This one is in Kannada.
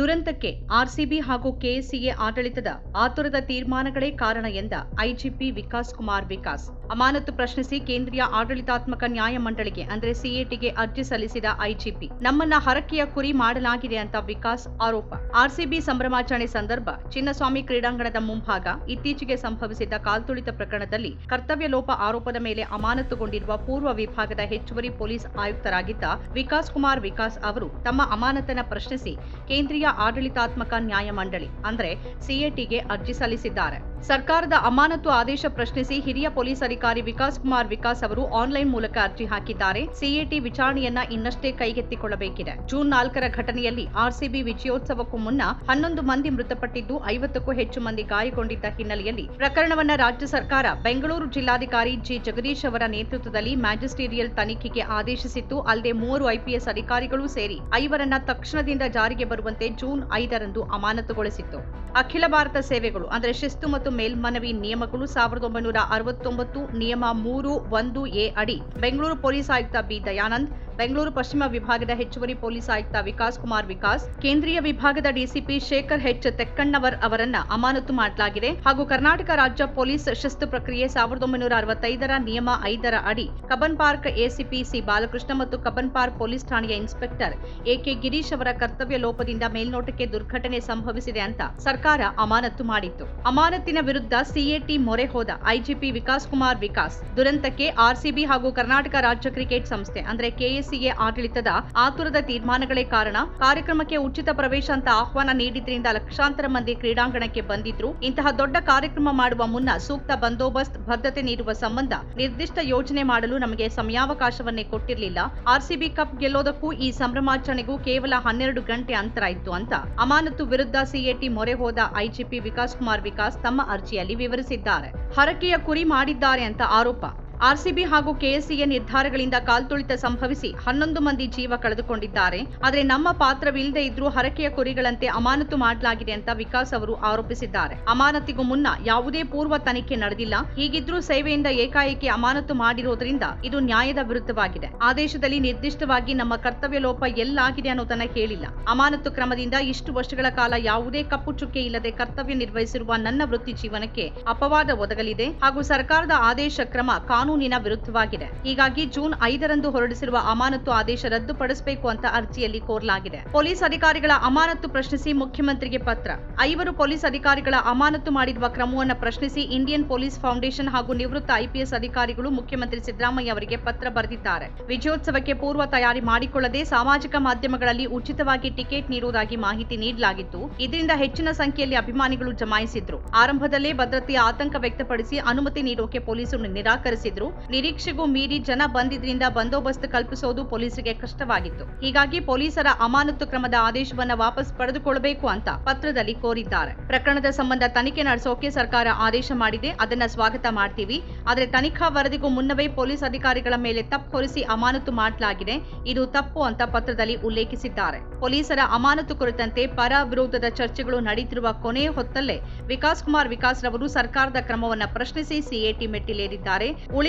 ದುರಂತಕ್ಕೆ ಆರ್ಸಿಬಿ ಹಾಗೂ ಕೆಎಸ್ಸಿಎ ಆಡಳಿತದ ಆತುರದ ತೀರ್ಮಾನಗಳೇ ಕಾರಣ ಎಂದ ಐಜಿಪಿ ವಿಕಾಸ್ ಕುಮಾರ್ ವಿಕಾಸ್. ಅಮಾನತು ಪ್ರಶ್ನಿಸಿ ಕೇಂದ್ರೀಯ ಆಡಳಿತಾತ್ಮಕ ನ್ಯಾಯ ಮಂಡಳಿಗೆ, ಅಂದ್ರೆ ಸಿಎಟಿಗೆ ಅರ್ಜಿ ಸಲ್ಲಿಸಿದ ಐಜಿಪಿ. ನಮ್ಮನ್ನ ಹರಕೆಯ ಕುರಿ ಮಾಡಲಾಗಿದೆ ಅಂತ ವಿಕಾಸ್ ಆರೋಪ. ಆರ್ಸಿಬಿ ಸಂಭ್ರಮಾಚರಣೆ ಸಂದರ್ಭ, ಚಿನ್ನಸ್ವಾಮಿ ಕ್ರೀಡಾಂಗಣದ ಮುಂಭಾಗ ಇತ್ತೀಚೆಗೆ ಸಂಭವಿಸಿದ ಕಾಲ್ತುಳಿತ ಪ್ರಕರಣದಲ್ಲಿ ಕರ್ತವ್ಯ ಲೋಪ ಆರೋಪದ ಮೇಲೆ ಅಮಾನತುಗೊಂಡಿರುವ ಪೂರ್ವ ವಿಭಾಗದ ಹೆಚ್ಚುವರಿ ಪೊಲೀಸ್ ಆಯುಕ್ತರಾಗಿದ್ದ ವಿಕಾಸ್ ಕುಮಾರ್ ವಿಕಾಸ್ ಅವರು ತಮ್ಮ ಅಮಾನತನ ಪ್ರಶ್ನಿಸಿ ಕೇಂದ್ರೀಯ ಆಡಳಿತಾತ್ಮಕ ನ್ಯಾಯಮಂಡಳಿ ಅಂದ್ರೆ ಸಿಎಟಿಗೆ ಅರ್ಜಿ ಸಲ್ಲಿಸಿದ್ದಾರೆ. ಸರ್ಕಾರದ ಅಮಾನತು ಆದೇಶ ಪ್ರಶ್ನಿಸಿ ಹಿರಿಯ ಪೊಲೀಸ್ ಅಧಿಕಾರಿ ವಿಕಾಸ್ ಕುಮಾರ್ ವಿಕಾಸ್ ಅವರು ಆನ್ಲೈನ್ ಮೂಲಕ ಅರ್ಜಿ ಹಾಕಿದ್ದಾರೆ. ಸಿಎಟಿ ವಿಚಾರಣೆಯನ್ನ ಇನ್ನಷ್ಟೇ ಕೈಗೆತ್ತಿಕೊಳ್ಳಬೇಕಿದೆ. ಜೂನ್ ನಾಲ್ಕರ ಘಟನೆಯಲ್ಲಿ ಆರ್ಸಿಬಿ ವಿಜಯೋತ್ಸವಕ್ಕೂ ಮುನ್ನ ಹನ್ನೊಂದು ಮಂದಿ ಮೃತಪಟ್ಟಿದ್ದು, ಐವತ್ತಕ್ಕೂ ಹೆಚ್ಚು ಮಂದಿ ಗಾಯಗೊಂಡಿದ್ದ ಹಿನ್ನೆಲೆಯಲ್ಲಿ ಪ್ರಕರಣವನ್ನ ರಾಜ್ಯ ಸರ್ಕಾರ ಬೆಂಗಳೂರು ಜಿಲ್ಲಾಧಿಕಾರಿ ಜಿ. ಜಗದೀಶ್ ಅವರ ನೇತೃತ್ವದಲ್ಲಿ ಮ್ಯಾಜಿಸ್ಟೇರಿಯಲ್ ತನಿಖೆಗೆ ಆದೇಶಿಸಿತ್ತು. ಅಲ್ಲದೆ ಮೂವರು ಐಪಿಎಸ್ ಅಧಿಕಾರಿಗಳು ಸೇರಿ ಐವರನ್ನ ತಕ್ಷಣದಿಂದ ಜಾರಿಗೆ ಬರುವಂತೆ ಜೂನ್ ಐದರಂದು ಅಮಾನತುಗೊಳಿಸಿತ್ತು. ಅಖಿಲ ಭಾರತ ಸೇವೆಗಳು, ಅಂದರೆ ಶಿಸ್ತು ಮತ್ತು ಮೇಲ್ಮನವಿ ನಿಯಮಗಳು ಸಾವಿರದ ಒಂಬೈನೂರ ಅರವತ್ತೊಂಬತ್ತು, ನಿಯಮ ಮೂರು, ಒಂದು, ಎ ಅಡಿ. ಬೆಂಗಳೂರು ಪೊಲೀಸ್ ಆಯುಕ್ತ ಬಿ ದಯಾನಂದ್, ಬೆಂಗಳೂರು ಪಶ್ಚಿಮ ವಿಭಾಗದ ಹೆಚ್ಚುವರಿ ಪೊಲೀಸ್ ಆಯುಕ್ತ ವಿಕಾಸ್ ಕುಮಾರ್ ವಿಕಾಸ್, ಕೇಂದ್ರೀಯ ವಿಭಾಗದ ಡಿಸಿಪಿ ಶೇಖರ್ ಹೆಚ್ ತೆಕ್ಕಣ್ಣವರ್ ಅವರನ್ನ ಅಮಾನತು ಮಾಡಲಾಗಿದೆ. ಹಾಗೂ ಕರ್ನಾಟಕ ರಾಜ್ಯ ಪೊಲೀಸ್ ಶಿಸ್ತು ಪ್ರಕ್ರಿಯೆ ಸಾವಿರದ ಒಂಬೈನೂರ ಅರವತ್ತೈದರ ನಿಯಮ ಐದರ ಅಡಿ. Cubbon park ACP C Balakrishna ಮತ್ತು ಕಬ್ಬನ್ ಪಾರ್ಕ್ ಪೊಲೀಸ್ ಠಾಣೆಯ ಇನ್ಸ್ಪೆಕ್ಟರ್ ಎಕೆ ಗಿರೀಶ್ ಅವರ ಕರ್ತವ್ಯ ಲೋಪದಿಂದ ಮೇಲ್ನೋಟಕ್ಕೆ ದುರ್ಘಟನೆ ಸಂಭವಿಸಿದೆ ಅಂತ ಸರ್ಕಾರ ಅಮಾನತು ಮಾಡಿತ್ತು. ಅಮಾನತಿನ ವಿರುದ್ಧ ಸಿಎಟಿ ಮೊರೆ ಹೋದ ಐಜಿಪಿ ವಿಕಾಸ್ ಕುಮಾರ್ ವಿಕಾಸ್ ದುರಂತಕ್ಕೆ ಆರ್ಸಿಬಿ ಹಾಗೂ ಕರ್ನಾಟಕ ರಾಜ್ಯ ಕ್ರಿಕೆಟ್ ಸಂಸ್ಥೆ, ಅಂದ್ರೆ ಕೆಎಸ್ಸಿಎ ಆಡಳಿತದ ಆತುರದ ತೀರ್ಮಾನಗಳೇ ಕಾರಣ ಕಾರ್ಯಕ್ರಮಕ್ಕೆ ಉಚಿತ ಪ್ರವೇಶ ಅಂತ ಆಹ್ವಾನ ನೀಡಿದ್ರಿಂದ ಲಕ್ಷಾಂತರ ಮಂದಿ ಕ್ರೀಡಾಂಗಣಕ್ಕೆ ಬಂದಿದ್ರು. ಇಂತಹ ದೊಡ್ಡ ಕಾರ್ಯಕ್ರಮ ಮಾಡುವ ಮುನ್ನ ಸೂಕ್ತ ಬಂದೋಬಸ್ತ್, ಭದ್ರತೆ ನೀಡುವ ಸಂಬಂಧ ನಿರ್ದಿಷ್ಟ ಯೋಜನೆ ಮಾಡಲು ನಮಗೆ ಸಮಯಾವಕಾಶವನ್ನೇ ಕೊಟ್ಟಿರಲಿಲ್ಲ. ಆರ್ಸಿಬಿ ಕಪ್ ಗೆಲ್ಲೋದಕ್ಕೂ ಈ ಸಂಭ್ರಮಾಚರಣೆಗೂ ಕೇವಲ ಹನ್ನೆರಡು ಗಂಟೆ ಅಂತರ ಇತ್ತು ಅಂತ ಅಮಾನತು ವಿರುದ್ಧ ಸಿಎಟಿ ಮೊರೆ ಹೋದ ಐಜಿಪಿ ವಿಕಾಸ್ ಕುಮಾರ್ ವಿಕಾಸ್ ತಮ್ಮ ಅರ್ಜಿಯಲ್ಲಿ ವಿವರಿಸಿದ್ದಾರೆ. ಹರಕೆಯ ಕುರಿ ಮಾಡಿದ್ದಾರೆ ಅಂತ ಆರೋಪ. ಆರ್ಸಿಬಿ ಹಾಗೂ ಕೆಎಸ್ಸಿಎ ನಿರ್ಧಾರಗಳಿಂದ ಕಾಲ್ತುಳಿತ ಸಂಭವಿಸಿ ಹನ್ನೊಂದು ಮಂದಿ ಜೀವ ಕಳೆದುಕೊಂಡಿದ್ದಾರೆ. ಆದರೆ ನಮ್ಮ ಪಾತ್ರವಿಲ್ಲದೆ ಇದ್ರೂ ಹರಕೆಯ ಕುರಿಗಳಂತೆ ಅಮಾನತು ಮಾಡಲಾಗಿದೆ ಅಂತ ವಿಕಾಸ್ ಅವರು ಆರೋಪಿಸಿದ್ದಾರೆ. ಅಮಾನತಿಗೂ ಮುನ್ನ ಯಾವುದೇ ಪೂರ್ವ ತನಿಖೆ ನಡೆದಿಲ್ಲ. ಹೀಗಿದ್ರೂ ಸೇವೆಯಿಂದ ಏಕಾಏಕಿ ಅಮಾನತು ಮಾಡಿರುವುದರಿಂದ ಇದು ನ್ಯಾಯದ ವಿರುದ್ಧವಾಗಿದೆ. ಆದೇಶದಲ್ಲಿ ನಿರ್ದಿಷ್ಟವಾಗಿ ನಮ್ಮ ಕರ್ತವ್ಯ ಲೋಪ ಎಲ್ಲಾಗಿದೆ ಅನ್ನೋದನ್ನ ಹೇಳಿಲ್ಲ. ಅಮಾನತು ಕ್ರಮದಿಂದ ಇಷ್ಟು ವರ್ಷಗಳ ಕಾಲ ಯಾವುದೇ ಕಪ್ಪು ಚುಕ್ಕೆ ಇಲ್ಲದೆ ಕರ್ತವ್ಯ ನಿರ್ವಹಿಸಿರುವ ನನ್ನ ವೃತ್ತಿ ಜೀವನಕ್ಕೆ ಅಪವಾದ ಒದಗಲಿದೆ. ಹಾಗೂ ಸರ್ಕಾರದ ಆದೇಶ ಕ್ರಮ ಕಾನೂನಿನ ವಿರುದ್ಧವಾಗಿದೆ. ಹೀಗಾಗಿ ಜೂನ್ ಐದರಂದು ಹೊರಡಿಸಿರುವ ಅಮಾನತು ಆದೇಶ ರದ್ದುಪಡಿಸಬೇಕು ಅಂತ ಅರ್ಜಿಯಲ್ಲಿ ಕೋರಲಾಗಿದೆ. ಪೊಲೀಸ್ ಅಧಿಕಾರಿಗಳ ಅಮಾನತು ಪ್ರಶ್ನಿಸಿ ಮುಖ್ಯಮಂತ್ರಿಗೆ ಪತ್ರ. ಐವರು ಪೊಲೀಸ್ ಅಧಿಕಾರಿಗಳ ಅಮಾನತು ಮಾಡಿರುವ ಕ್ರಮವನ್ನು ಪ್ರಶ್ನಿಸಿ ಇಂಡಿಯನ್ ಪೊಲೀಸ್ ಫೌಂಡೇಶನ್ ಹಾಗೂ ನಿವೃತ್ತ ಐಪಿಎಸ್ ಅಧಿಕಾರಿಗಳು ಮುಖ್ಯಮಂತ್ರಿ ಸಿದ್ದರಾಮಯ್ಯ ಅವರಿಗೆ ಪತ್ರ ಬರೆದಿದ್ದಾರೆ. ವಿಜಯೋತ್ಸವಕ್ಕೆ ಪೂರ್ವ ತಯಾರಿ ಮಾಡಿಕೊಳ್ಳದೆ ಸಾಮಾಜಿಕ ಮಾಧ್ಯಮಗಳಲ್ಲಿ ಉಚಿತವಾಗಿ ಟಿಕೆಟ್ ನೀಡುವುದಾಗಿ ಮಾಹಿತಿ ನೀಡಲಾಗಿತ್ತು. ಇದರಿಂದ ಹೆಚ್ಚಿನ ಸಂಖ್ಯೆಯಲ್ಲಿ ಅಭಿಮಾನಿಗಳು ಜಮಾಯಿಸಿದ್ರು. ಆರಂಭದಲ್ಲೇ ಭದ್ರತೆಯ ಆತಂಕ ವ್ಯಕ್ತಪಡಿಸಿ ಅನುಮತಿ ನೀಡೋಕೆ ಪೊಲೀಸರು ನಿರಾಕರಿಸಿದ್ರು. ನಿರೀಕ್ಷೆಗೂ ಮೀರಿ ಜನ ಬಂದಿದ್ರಿಂದ ಬಂದೋಬಸ್ತ್ ಕಲ್ಪಿಸೋದು ಪೊಲೀಸರಿಗೆ ಕಷ್ಟವಾಗಿತ್ತು. ಹೀಗಾಗಿ ಪೊಲೀಸರ ಅಮಾನತು ಕ್ರಮದ ಆದೇಶವನ್ನ ವಾಪಸ್ ಪಡೆದುಕೊಳ್ಳಬೇಕು ಅಂತ ಪತ್ರದಲ್ಲಿ ಕೋರಿದ್ದಾರೆ. ಪ್ರಕರಣದ ಸಂಬಂಧ ತನಿಖೆ ನಡೆಸೋಕೆ ಸರ್ಕಾರ ಆದೇಶ ಮಾಡಿದೆ. ಅದನ್ನ ಸ್ವಾಗತ ಮಾಡ್ತೀವಿ. ಆದರೆ ತನಿಖಾ ವರದಿಗೂ ಮುನ್ನವೇ ಪೊಲೀಸ್ ಅಧಿಕಾರಿಗಳ ಮೇಲೆ ತಪ್ಪು ಹೊರಿಸಿ ಅಮಾನತು ಮಾಡಲಾಗಿದೆ. ಇದು ತಪ್ಪು ಅಂತ ಪತ್ರದಲ್ಲಿ ಉಲ್ಲೇಖಿಸಿದ್ದಾರೆ. ಪೊಲೀಸರ ಅಮಾನತು ಕುರಿತಂತೆ ಪರ ವಿರೋಧದ ಚರ್ಚೆಗಳು ನಡೆಯುತ್ತಿರುವ ಕೊನೆಯ ಹೊತ್ತಲ್ಲೇ ವಿಕಾಸ್ ಕುಮಾರ್ ವಿಕಾಸ್ ರವರು ಸರ್ಕಾರದ ಕ್ರಮವನ್ನ ಪ್ರಶ್ನಿಸಿ ಸಿಎಟಿ ಮೆಟ್ಟಿಲೇರಿದ್ದಾರೆ.